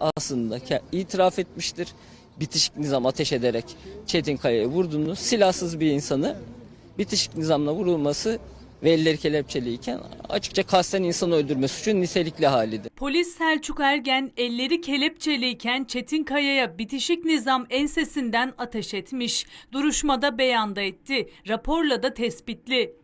aslında itiraf etmiştir. Bitişik nizam ateş ederek Çetin Kaya'ya vurduğunu, silahsız bir insanı bitişik nizamla vurulması ve elleri kelepçeliyken açıkça kasten insanı öldürme suçu nitelikli halidir. Polis Selçuk Ergen elleri kelepçeliyken Çetin Kaya'ya bitişik nizam ensesinden ateş etmiş. Duruşmada beyanda etti. Raporla da tespitli.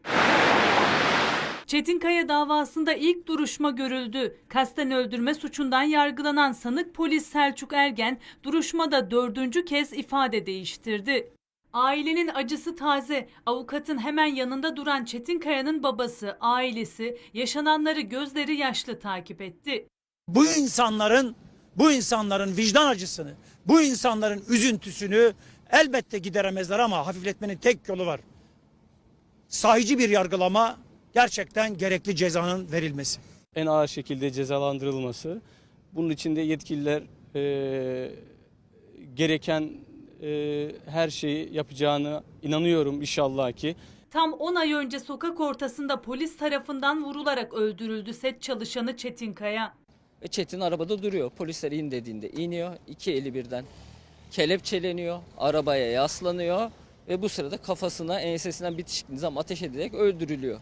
Çetinkaya davasında ilk duruşma görüldü. Kasten öldürme suçundan yargılanan sanık polis Selçuk Ergen duruşmada dördüncü kez ifade değiştirdi. Ailenin acısı taze. Avukatın hemen yanında duran Çetinkaya'nın babası, ailesi yaşananları gözleri yaşlı takip etti. bu insanların bu insanların vicdan acısını, bu insanların üzüntüsünü elbette gideremezler ama hafifletmenin tek yolu var. Sahici bir yargılama gerçekten gerekli cezanın verilmesi. en ağır şekilde cezalandırılması. Bunun için de yetkililer e, gereken e, her şeyi yapacağını inanıyorum inşallah ki. Tam 10 ay önce sokak ortasında polis tarafından vurularak öldürüldü set çalışanı Çetinkaya. Ve Çetin arabada duruyor. Polisler in dediğinde iniyor. iki eli birden kelepçeleniyor. Arabaya yaslanıyor. Ve bu sırada kafasına ensesinden bitişik nizam ateş edilerek öldürülüyor.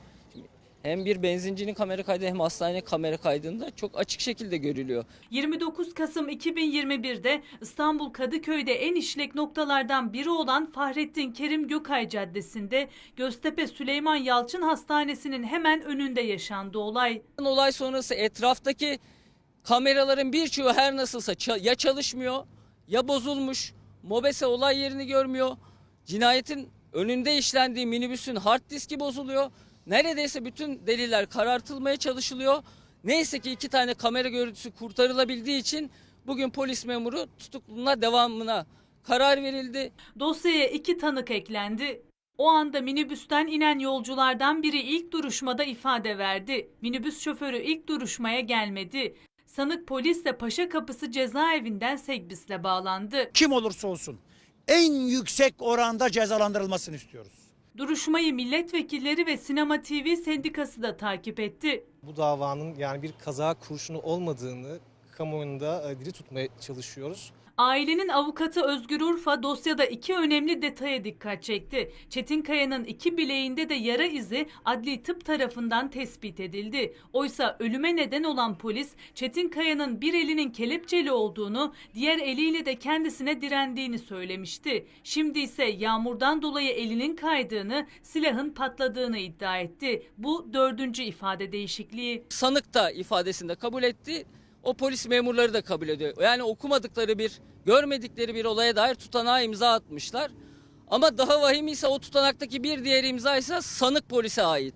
Hem bir benzincinin kamera kaydı hem hastane kamera kaydında çok açık şekilde görülüyor. 29 Kasım 2021'de İstanbul Kadıköy'de en işlek noktalardan biri olan Fahrettin Kerim Gökay Caddesi'nde Göztepe Süleyman Yalçın Hastanesi'nin hemen önünde yaşandı olay. Olay sonrası etraftaki kameraların birçoğu her nasılsa ya çalışmıyor ya bozulmuş. Mobese olay yerini görmüyor. Cinayetin önünde işlendiği minibüsün hard diski bozuluyor. Neredeyse bütün deliller karartılmaya çalışılıyor. Neyse ki iki tane kamera görüntüsü kurtarılabildiği için bugün polis memuru tutukluluğuna devamına karar verildi. Dosyaya iki tanık eklendi. O anda minibüsten inen yolculardan biri ilk duruşmada ifade verdi. Minibüs şoförü ilk duruşmaya gelmedi. Sanık polisle Paşa Kapısı cezaevinden Segbis'le bağlandı. Kim olursa olsun en yüksek oranda cezalandırılmasını istiyoruz. Duruşmayı milletvekilleri ve Sinema TV sendikası da takip etti. bu davanın yani bir kaza kurşunu olmadığını kamuoyunda e, dili tutmaya çalışıyoruz. Ailenin avukatı Özgür Urfa dosyada iki önemli detaya dikkat çekti. Çetinkaya'nın iki bileğinde de yara izi adli tıp tarafından tespit edildi. Oysa ölüme neden olan polis Çetinkaya'nın bir elinin kelepçeli olduğunu, diğer eliyle de kendisine direndiğini söylemişti. Şimdi ise yağmurdan dolayı elinin kaydığını, silahın patladığını iddia etti. Bu dördüncü ifade değişikliği. sanık da ifadesinde kabul etti. O polis memurları da kabul ediyor. Yani okumadıkları bir, görmedikleri bir olaya dair tutanağa imza atmışlar. Ama daha vahim ise o tutanaktaki bir diğer imza ise sanık polise ait.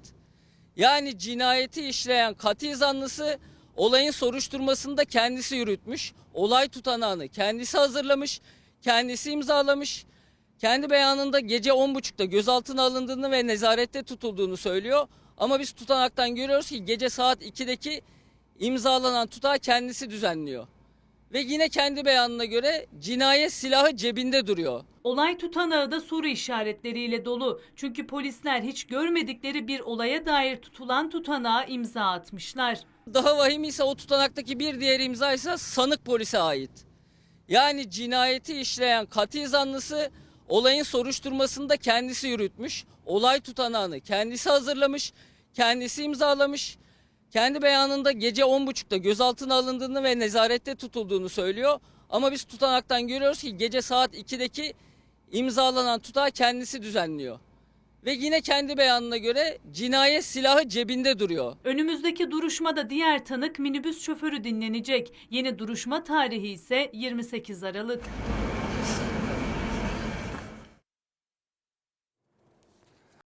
Yani cinayeti işleyen katil zanlısı olayın soruşturmasını da kendisi yürütmüş. Olay tutanağını kendisi hazırlamış, kendisi imzalamış. Kendi beyanında gece 10.30'da gözaltına alındığını ve nezarette tutulduğunu söylüyor. Ama biz tutanaktan görüyoruz ki gece saat 2'deki imzalanan tutağı kendisi düzenliyor. Ve yine kendi beyanına göre cinayet silahı cebinde duruyor. Olay tutanağı da soru işaretleriyle dolu. Çünkü polisler hiç görmedikleri bir olaya dair tutulan tutanağa imza atmışlar. Daha vahim ise o tutanaktaki bir diğer imza ise sanık polise ait. Yani cinayeti işleyen katil zanlısı olayın soruşturmasını da kendisi yürütmüş. Olay tutanağını kendisi hazırlamış, kendisi imzalamış. Kendi beyanında gece 10.30'da gözaltına alındığını ve nezarette tutulduğunu söylüyor. Ama biz tutanaktan görüyoruz ki gece saat 2'deki imzalanan tutağı kendisi düzenliyor. Ve yine kendi beyanına göre cinayet silahı cebinde duruyor. Önümüzdeki duruşmada diğer tanık minibüs şoförü dinlenecek. Yeni duruşma tarihi ise 28 Aralık.